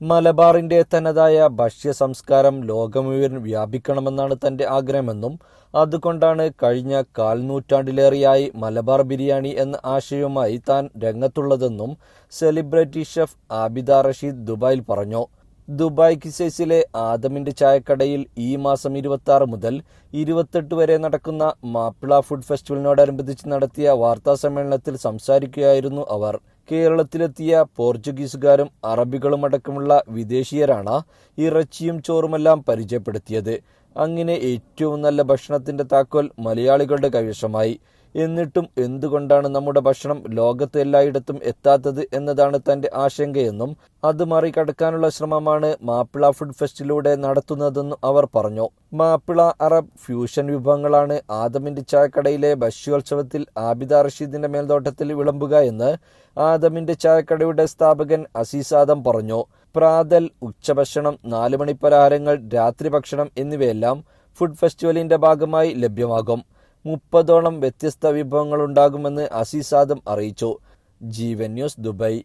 മലബാറിന്റെ തനതായ ഭക്ഷ്യ സംസ്കാരം ലോകമുഴുവൻ വ്യാപിക്കണമെന്നാണ് തന്റെ ആഗ്രഹമെന്നും അതുകൊണ്ടാണ് കഴിഞ്ഞ കാൽനൂറ്റാണ്ടിലേറെയായി മലബാർ ബിരിയാണി എന്ന ആശയവുമായി താൻ രംഗത്തുള്ളതെന്നും സെലിബ്രിറ്റി ഷെഫ് ആബിദ റഷീദ് ദുബായിൽ പറഞ്ഞു. ദുബായ് കിസൈസിലെ ആദമിന്റെ ചായക്കടയിൽ ഈ മാസം ഇരുപത്തി ആറ് മുതൽ ഇരുപത്തെട്ട് വരെ നടക്കുന്ന മാപ്പിള ഫുഡ് ഫെസ്റ്റിവലിനോടനുബന്ധിച്ച് നടത്തിയ വാർത്താ സമ്മേളനത്തിൽ സംസാരിക്കുകയായിരുന്നു അവർ. കേരളത്തിലെത്തിയ പോർച്ചുഗീസുകാരും അറബികളും അടക്കമുള്ള വിദേശീയരാണ് ഇറച്ചിയും ചോറുമെല്ലാം പരിചയപ്പെടുത്തിയത്. അങ്ങനെ ഏറ്റവും നല്ല ഭക്ഷണത്തിന്റെ താക്കോൽ മലയാളികളുടെ കൈവശമായി. എന്നിട്ടും എന്തുകൊണ്ടാണ് നമ്മുടെ ഭക്ഷണം ലോകത്ത് എല്ലായിടത്തും എത്താത്തത് എന്നതാണ് തന്റെ ആശങ്കയെന്നും അത് മറികടക്കാനുള്ള ശ്രമമാണ് മാപ്പിള ഫുഡ് ഫെസ്റ്റിലൂടെ നടത്തുന്നതെന്നും അവർ പറഞ്ഞു. മാപ്പിള അറബ് ഫ്യൂഷൻ വിഭവങ്ങളാണ് ആദമിന്റെ ചായക്കടയിലെ ഭക്ഷ്യോത്സവത്തിൽ ആബിദ റഷീദിന്റെ മേൽനോട്ടത്തിൽ വിളമ്പുക എന്ന് ആദമിന്റെ ചായക്കടയുടെ സ്ഥാപകൻ അസീസ് ആദം പറഞ്ഞു. പ്രാതൽ ഉച്ചഭക്ഷണം നാലുമണിപ്പലഹാരങ്ങൾ മണി പലഹാരങ്ങൾ രാത്രി ഭക്ഷണം എന്നിവയെല്ലാം ഫുഡ് ഫെസ്റ്റിവലിന്റെ ഭാഗമായി ലഭ്യമാകും. മുപ്പതോളം വ്യത്യസ്ത വിഭവങ്ങളുണ്ടാകുമെന്ന് അസീസ് ആദം അറിയിച്ചു. Jeevan news Dubai.